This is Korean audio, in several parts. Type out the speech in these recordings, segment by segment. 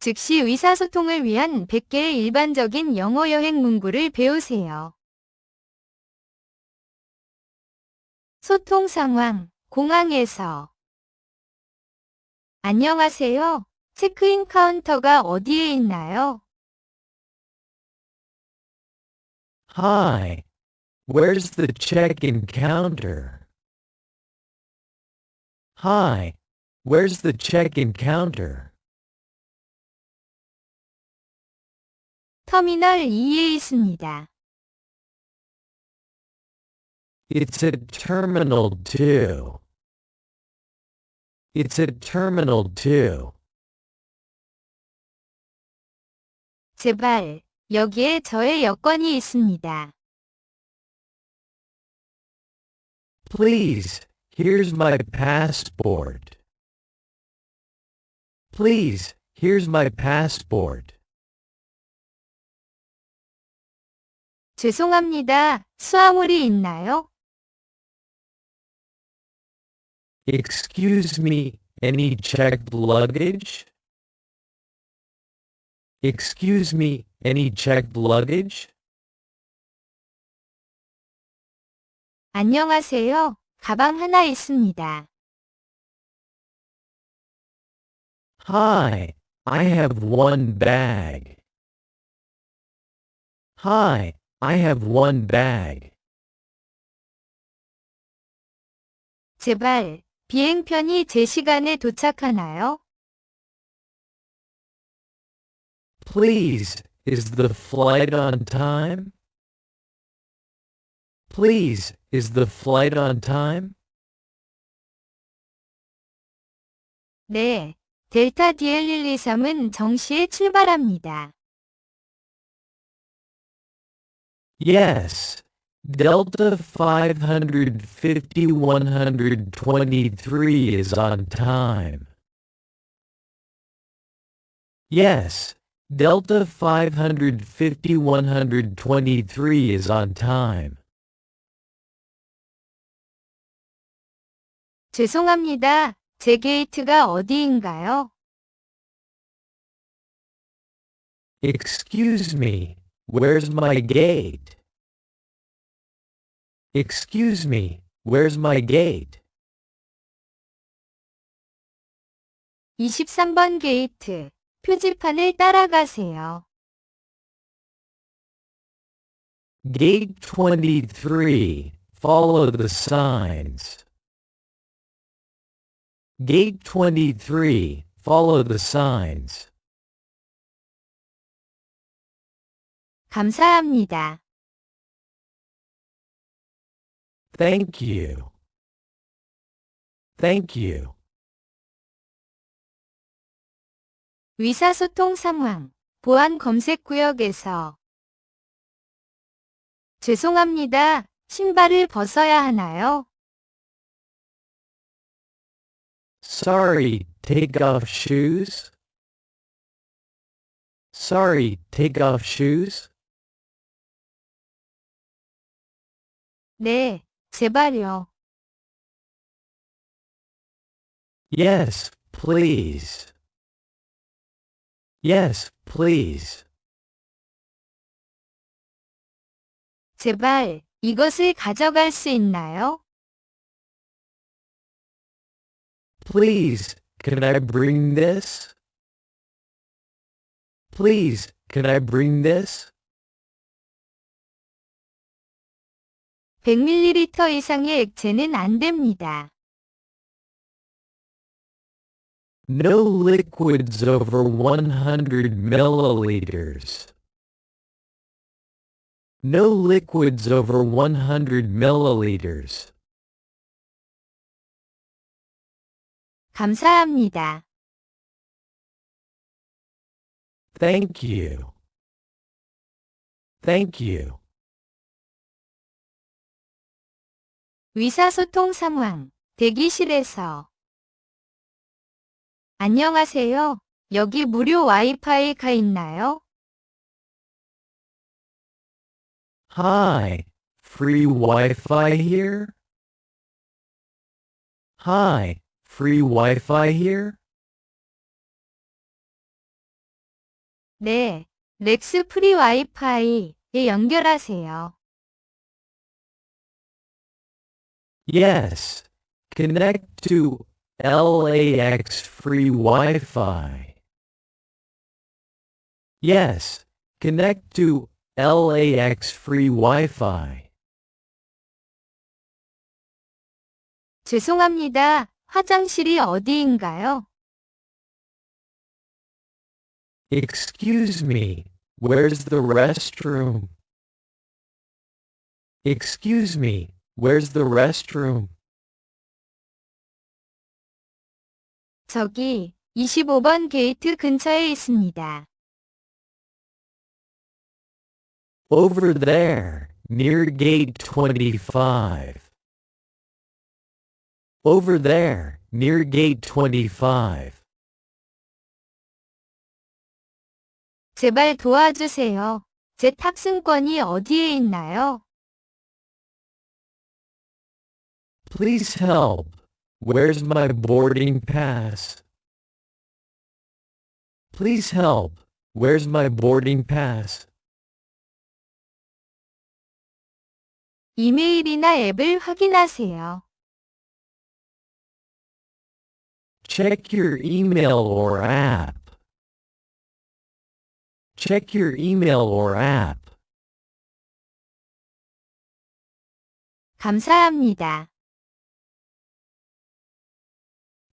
즉시 의사소통을 위한 100개의 일반적인 영어 여행 문구를 배우세요. 소통 상황, 공항에서. 안녕하세요. 체크인 카운터가 어디에 있나요? Hi. Where's the check-in counter? Hi. Where's the check-in counter? 터미널 2에 있습니다. It's at Terminal 2. It's at Terminal 2. 제발, 여기에 저의 여권이 있습니다. Please, here's my passport. Please, here's my passport. 죄송합니다. 수화물이 있나요? Excuse me, any checked luggage? Excuse me, any checked luggage? 안녕하세요. 가방 하나 있습니다. Hi, I have one bag. Hi, I have one bag. 제발, 비행편이 제 시간에 도착하나요? Please, is the flight on time? Please, is the flight on time? 네. 델타 DL123은 정시에 출발합니다. Yes. Delta 550 123 is on time. Yes. Delta 550 123 is on time. 죄송합니다. 제 게이트가 어디인가요? Excuse me, where's my gate? Excuse me, where's my gate? 23번 게이트. 표지판을 따라가세요. Gate 23, follow the signs. Gate 23, follow the signs. 감사합니다. Thank you. Thank you. 의사소통 상황. 보안 검색 구역에서. 죄송합니다. 신발을 벗어야 하나요? Sorry, take off shoes? Sorry, take off shoes? 네, 제발요. Yes, please. Yes, please. 제발, 이것을 가져갈 수 있나요? Please, can I bring this? Please, can I bring this? 100ml 이상의 액체는 안 됩니다. No liquids over 100 milliliters. No liquids over 100 milliliters. 감사합니다. Thank you. Thank you. 의사소통 상황. 대기실에서. 안녕하세요. 여기 무료 와이파이가 있나요? Hi, free Wi-Fi here? Hi, free Wi-Fi here? 네, 렉스 프리 와이파이에 연결하세요. Yes. Connect to LAX free Wi-Fi. Yes. Connect to LAX free Wi-Fi. 죄송합니다. 화장실이 어디인가요? Excuse me, where's the restroom? Excuse me, Where's the restroom? 저기 25번 게이트 근처에 있습니다. Over there, near gate 25. Over there, near gate 25. 제발 도와주세요. 제 탑승권이 어디에 있나요? Please help. Where's my boarding pass? Please help. Where's my boarding pass? 이메일이나 앱을 확인하세요. Check your email or app. Check your email or app. 감사합니다.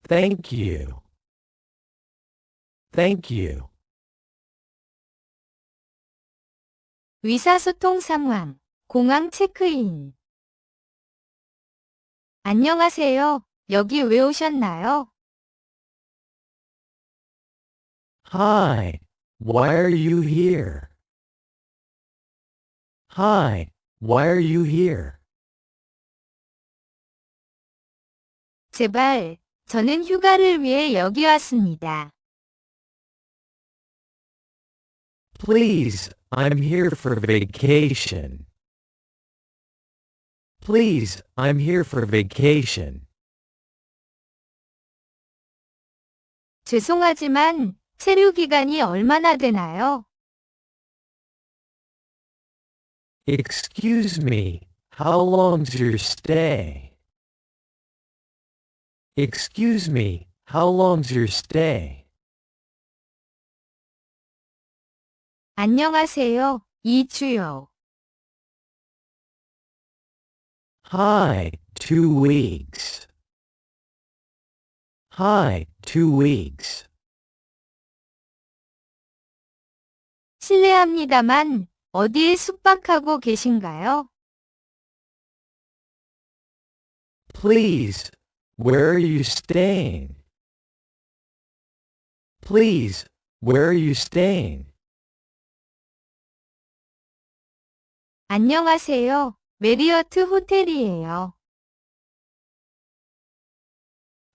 Thank you. Thank you. 의사소통 상황. 공항 체크인. 안녕하세요. 여기 왜 오셨나요? Hi. Why are you here? Hi. Why are you here? 제발, 저는 휴가를 위해 여기 왔습니다. Please, I'm here for vacation. Please, I'm here for vacation. 죄송하지만 체류 기간이 얼마나 되나요? Excuse me, how long's your stay? Excuse me, how long's your stay? 안녕하세요. 이주요. Hi, two weeks. Hi, two weeks. 실례합니다만 어디에 숙박하고 계신가요? Please, where are you staying? Please, where are you staying? 안녕하세요. 메리어트 호텔이에요.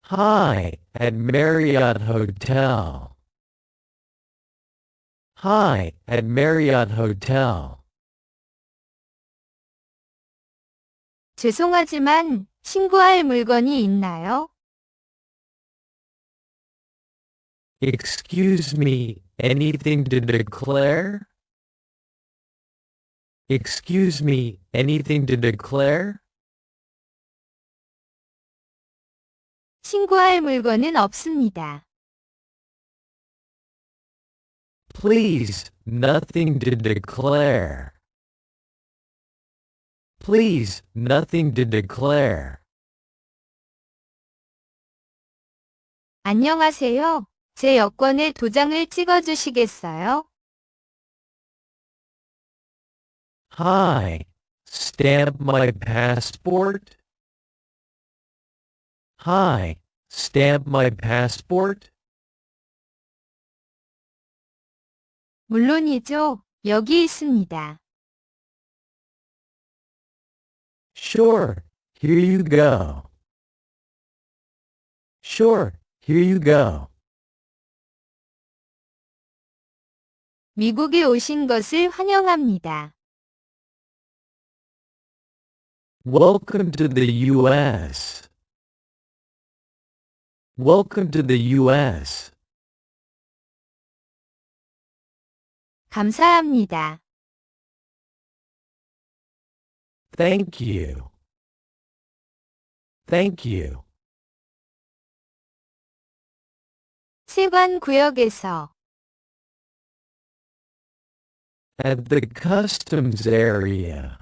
Hi, at Marriott Hotel. Hi, at Marriott Hotel. 죄송하지만 신고할 물건이 있나요? Excuse me, anything to declare? Excuse me, anything to declare? 신고할 물건은 없습니다. Please, nothing to declare. Please, nothing to declare. 안녕하세요. 제 여권에 도장을 찍어 주시겠어요? Hi, stamp my passport? Hi, stamp my passport? 물론이죠. 여기 있습니다. Sure, here you go. Sure, here you go. 미국에 오신 것을 환영합니다. Welcome to the U.S. Welcome to the U.S. 감사합니다. Thank you. Thank you. 세관 구역에서 At the customs area.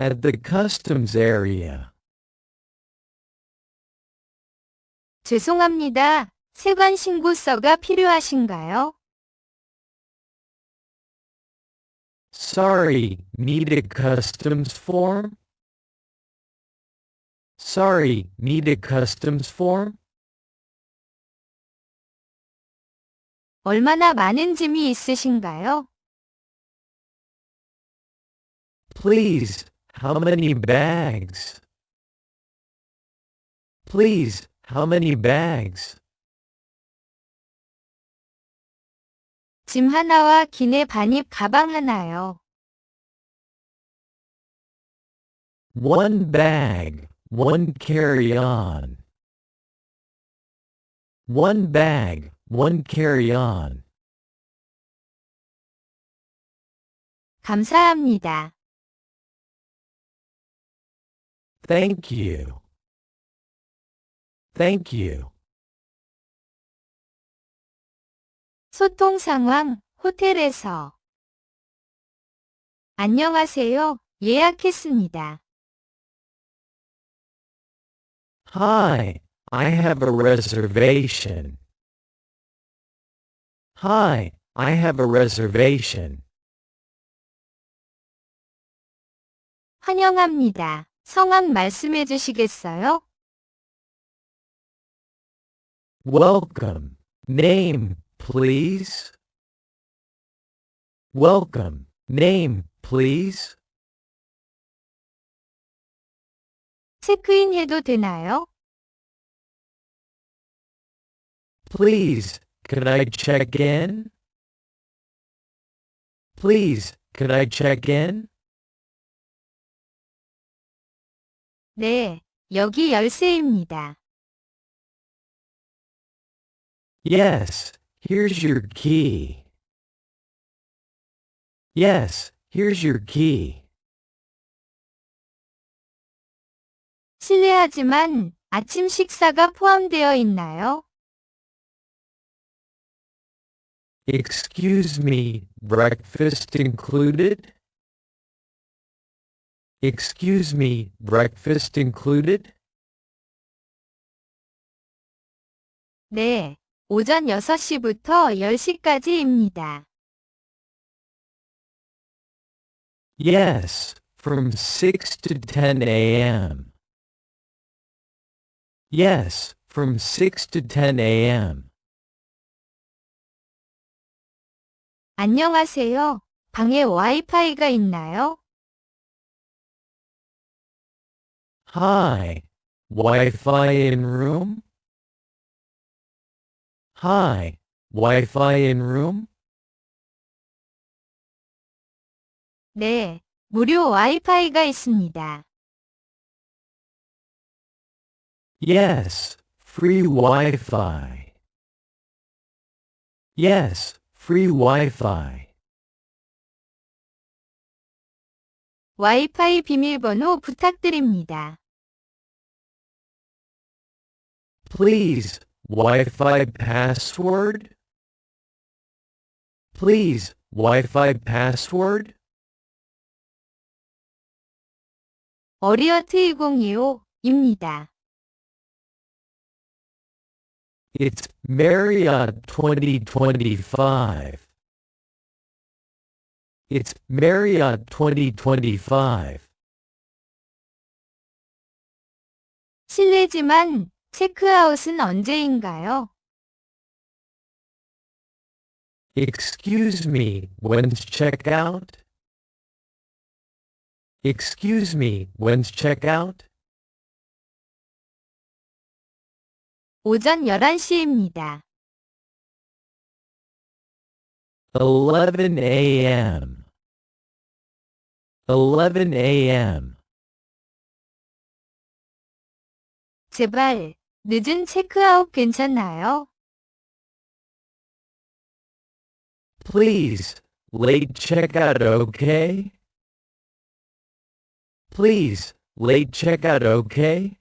At the customs area. 죄송합니다. 세관 신고서가 필요하신가요? Sorry, need a customs form? Sorry, need a customs form? 얼마나 많은 짐이 있으신가요? Please, how many bags? Please, how many bags? 짐 하나와 기내 반입 가방 하나요. One bag, one carry-on. One bag, one carry-on. 감사합니다. Thank you. Thank you. 소통 상황, 호텔에서. 안녕하세요. 예약했습니다. Hi, I have a reservation. Hi, I have a reservation. 환영합니다. 성함 말씀해 주시겠어요? Welcome. Name, please. Welcome. Name, please. 체크인 해도 되나요? Please, can I check in? Please, can I check in? 네, 여기 열쇠입니다. Yes, here's your key. Yes, here's your key. 실례하지만 아침 식사가 포함되어 있나요? Excuse me, breakfast included? Excuse me, breakfast included? 네, 오전 6시부터 10시까지입니다. Yes, from 6 to 10 a.m. Yes, from 6 to 10 a.m. 안녕하세요. 방에 와이파이가 있나요? Hi, Wi-Fi in room? Hi, Wi-Fi in room? 네, 무료 와이파이가 있습니다. Yes, free Wi-Fi. Yes, free Wi-Fi. 와이파이 비밀번호 부탁드립니다. Please, Wi-Fi password? Please, Wi-Fi password? 어리어트 2025입니다. It's Marriott 2025. It's Marriott 2025. 실례지만 체크아웃은 언제인가요? Excuse me, when's checkout? Excuse me, when's checkout? 오전 11시입니다. 11 a.m. 11 a.m. 제발, 늦은 체크아웃 괜찮나요? Please, late checkout okay? Please, late checkout okay?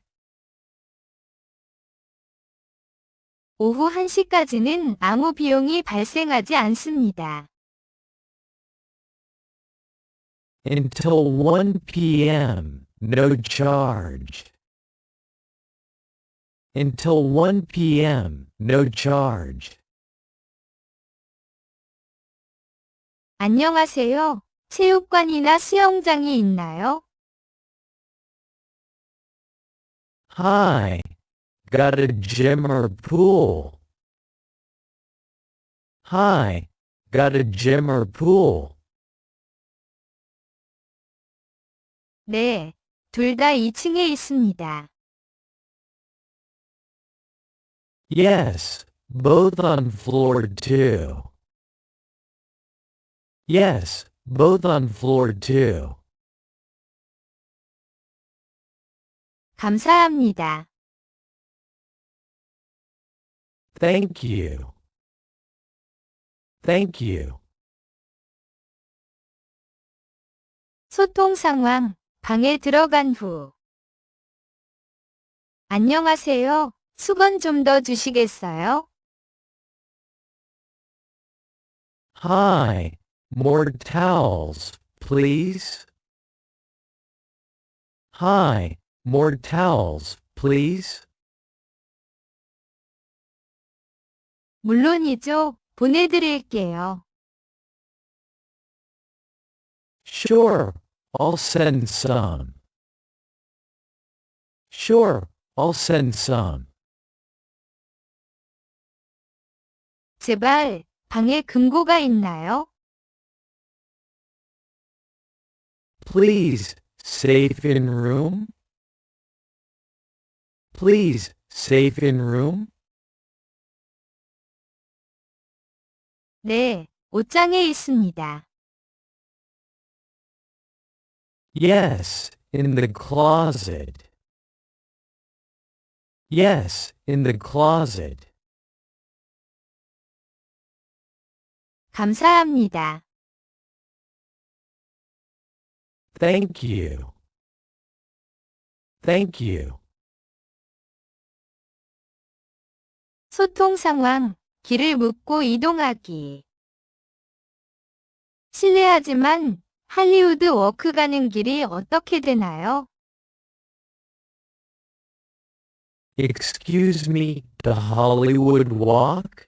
오후 1시까지는 아무 비용이 발생하지 않습니다. Until 1 p.m., no charge. Until 1 p.m., no charge. 안녕하세요. 체육관이나 수영장이 있나요? Hi. Got a gym or pool? Hi. Got a gym or pool? 네, 둘 다 2층에 있습니다. Yes, both on floor two. Yes, both on floor two. 감사합니다. Thank you. Thank you. 소통 상황, 방에 들어간 후. 안녕하세요. 수건 좀 더 주시겠어요? Hi, more towels, please. Hi, more towels, please. 물론이죠. 보내드릴게요. Sure, I'll send some. Sure, I'll send some. 제발, 방에 금고가 있나요? Please, safe in room? Please, safe in room? 네, 옷장에 있습니다. Yes, in the closet. Yes, in the closet. 감사합니다. Thank you. Thank you. 소통 상황, 길을 묻고 이동하기. 실례하지만 할리우드 워크 가는 길이 어떻게 되나요? Excuse me, the Hollywood Walk?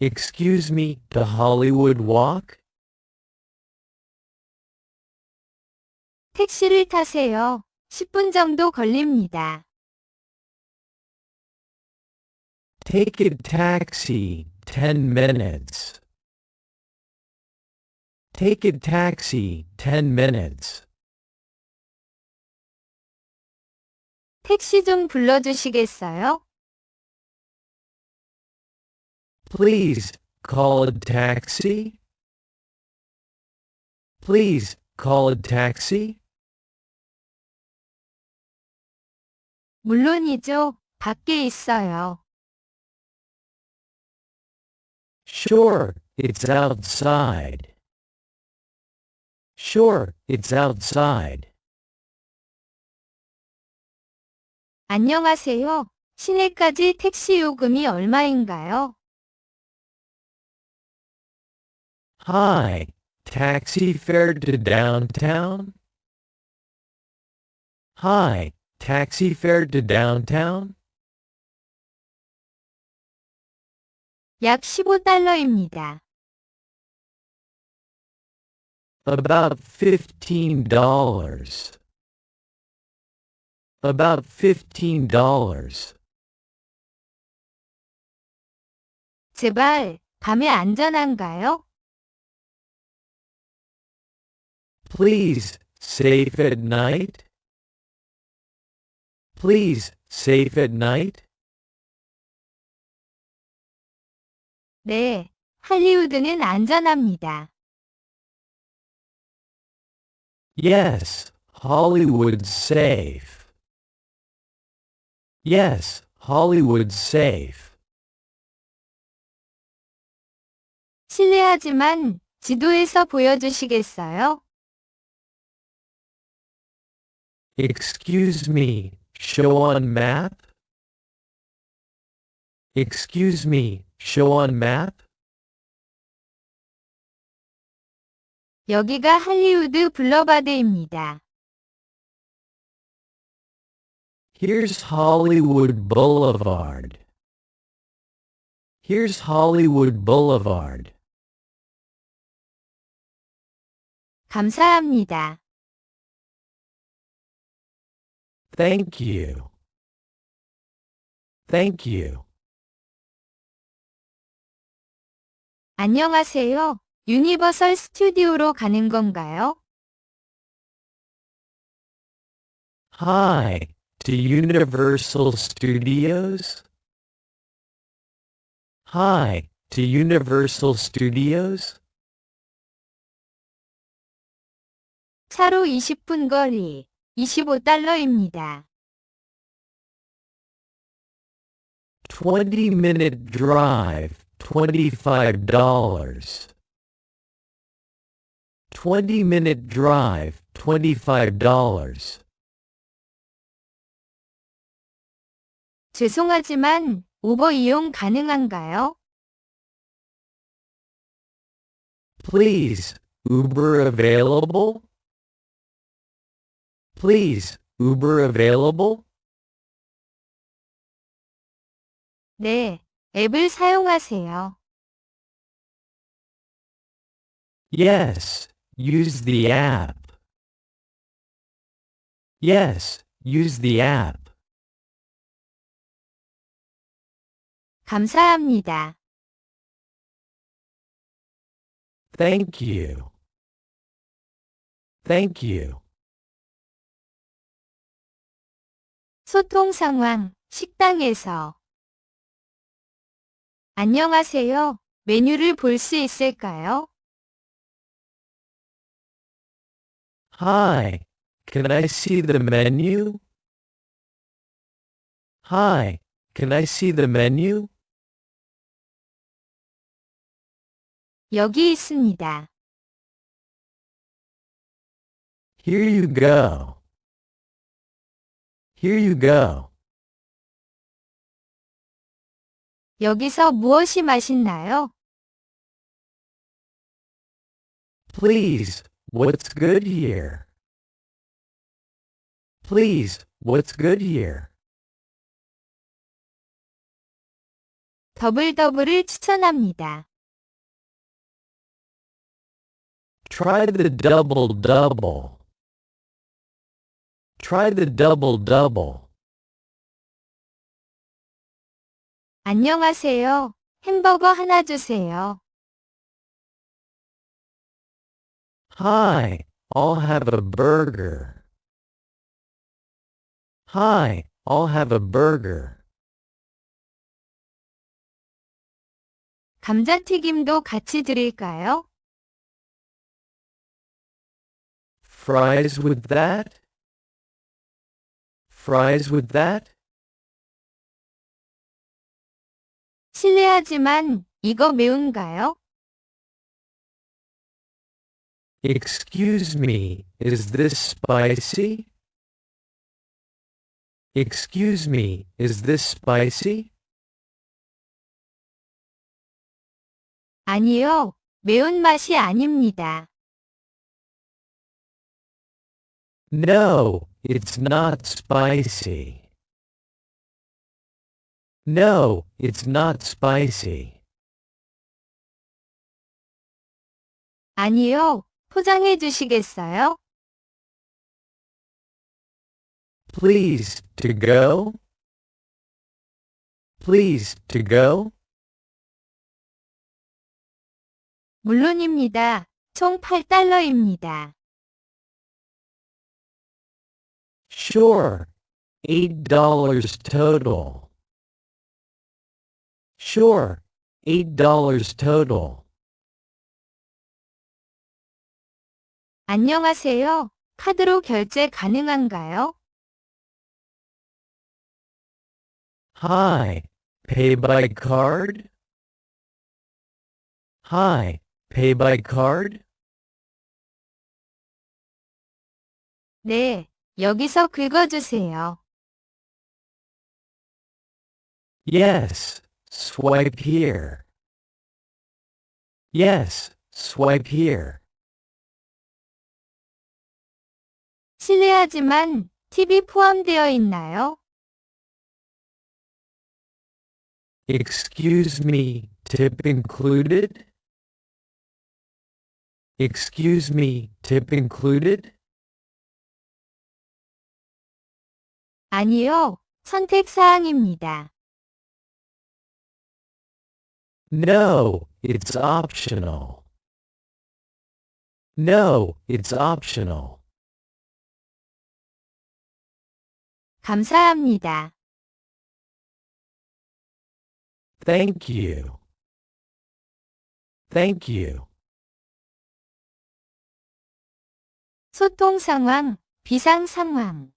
Excuse me, the Hollywood Walk? 택시를 타세요. 10분 정도 걸립니다. Take a taxi, 10 minutes. Take a taxi, 10 minutes. 택시 좀 불러주시겠어요? Please, call a taxi. Please, call a taxi. 물론이죠. 밖에 있어요. Sure, it's outside. Sure, it's outside. 안녕하세요. 시내까지 택시 요금이 얼마인가요? Hi, taxi fare to downtown? Hi, taxi fare to downtown? 약 15달러입니다. About fifteen dollars. About fifteen dollars. 제발, 밤에 안전한가요? Please, safe at night? Please, safe at night? 네, 할리우드는 안전합니다. Yes, Hollywood's safe. Yes, Hollywood's safe. 실례하지만 지도에서 보여주시겠어요? Excuse me, show on map? Excuse me, show on map? 여기가 할리우드 블러바드입니다. Here's Hollywood Boulevard. Here's Hollywood Boulevard. 감사합니다. Thank you. Thank you. 안녕하세요. 유니버설 스튜디오로 가는 건가요? Hi, to Universal Studios? Hi, to Universal Studios? 차로 20분 거리, 25달러입니다. 20 minute drive, $25. 20 minute drive, $25. 죄송하지만 우버 이용 가능한가요? Please, Uber available? Please, Uber available? 네, 앱을 사용하세요. Yes, use the app. Yes, use the app. 감사합니다. Thank you. Thank you. 소통 상황, 식당에서. 안녕하세요. 메뉴를 볼 수 있을까요? Hi, can I see the menu? Hi, can I see the menu? 여기 있습니다. Here you go. Here you go. 여기서 무엇이 맛있나요? Please, what's good here? Please, what's good here? 더블더블을 추천합니다. Try the double double. Try the double double. 안녕하세요. 햄버거 하나 주세요. Hi, I'll have a burger. Hi, I'll have a burger. 감자튀김도 같이 드릴까요? Fries with that? Fries with that? 실례하지만 이거 매운가요? Excuse me, is this spicy? Excuse me, is this spicy? 아니요. 매운맛이 아닙니다. No, it's not spicy. No, it's not spicy. 아니요. 포장해 주시겠어요? Please, to go? Please, to go? 물론입니다. 총 8달러입니다. Sure. Eight dollars total. Sure. Eight dollars total. 안녕하세요. 카드로 결제 가능한가요? Hi. Pay by card? Hi, pay by card? 네, 여기서 긁어주세요. Yes, swipe here. Yes, swipe here. 실례하지만 팁이 포함되어 있나요? Excuse me, tip included? Excuse me, tip included? 아니요, 선택 사항입니다. No, it's optional. No, it's optional. 감사합니다. Thank you. Thank you. 소통 상황, 비상 상황.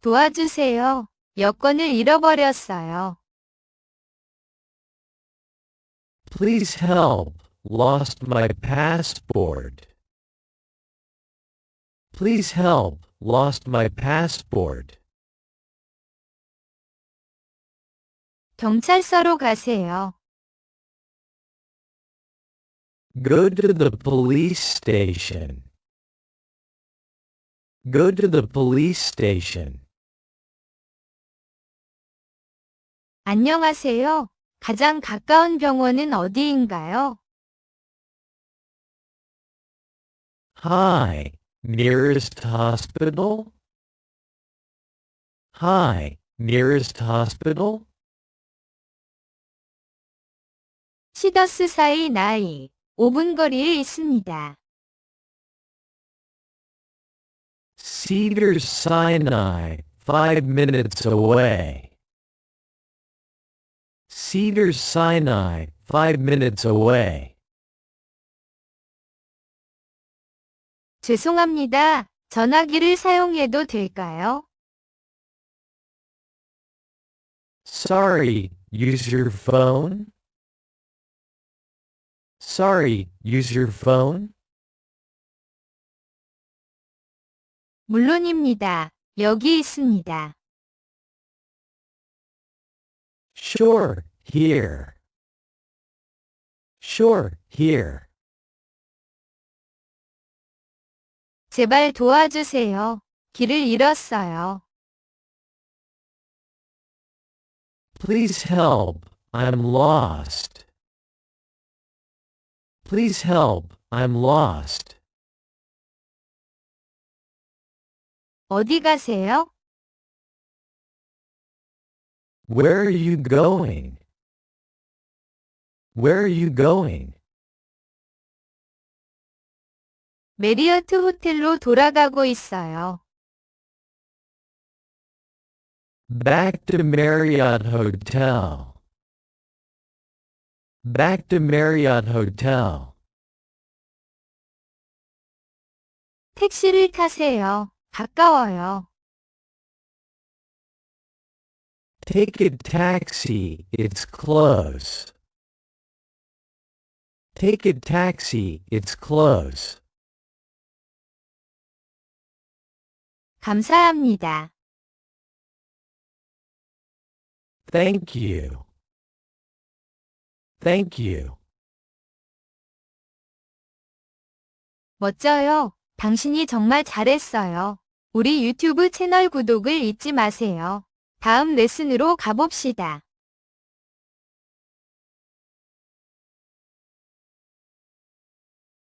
도와주세요. 여권을 잃어버렸어요. Please help. Lost my passport. Please help. Lost my passport. 경찰서로 가세요. Go to the police station. Go to the police station. 안녕하세요. 가장 가까운 병원은 어디인가요? Hi, nearest hospital? Hi, nearest hospital? 시더스 사이 나이 5분 거리에 있습니다. Cedar Sinai, five minutes away. Cedar Sinai, five minutes away. 죄송합니다. 전화기를 사용해도 될까요? Sorry, use your phone? Sorry, use your phone? 물론입니다. 여기 있습니다. Sure, here. Sure, here. 제발 도와주세요. 길을 잃었어요. Please help, I'm lost. Please help, I'm lost. 어디 가세요? Where are you going? Where are you going? 메리어트 호텔로 돌아가고 있어요. Back to Marriott Hotel. Back to Marriott Hotel. 택시를 타세요. 가까워요. Take a taxi, it's close. Take a taxi, it's close. 감사합니다. Thank you. Thank you. 멋져요. 당신이 정말 잘했어요. 우리 유튜브 채널 구독을 잊지 마세요. 다음 레슨으로 가봅시다.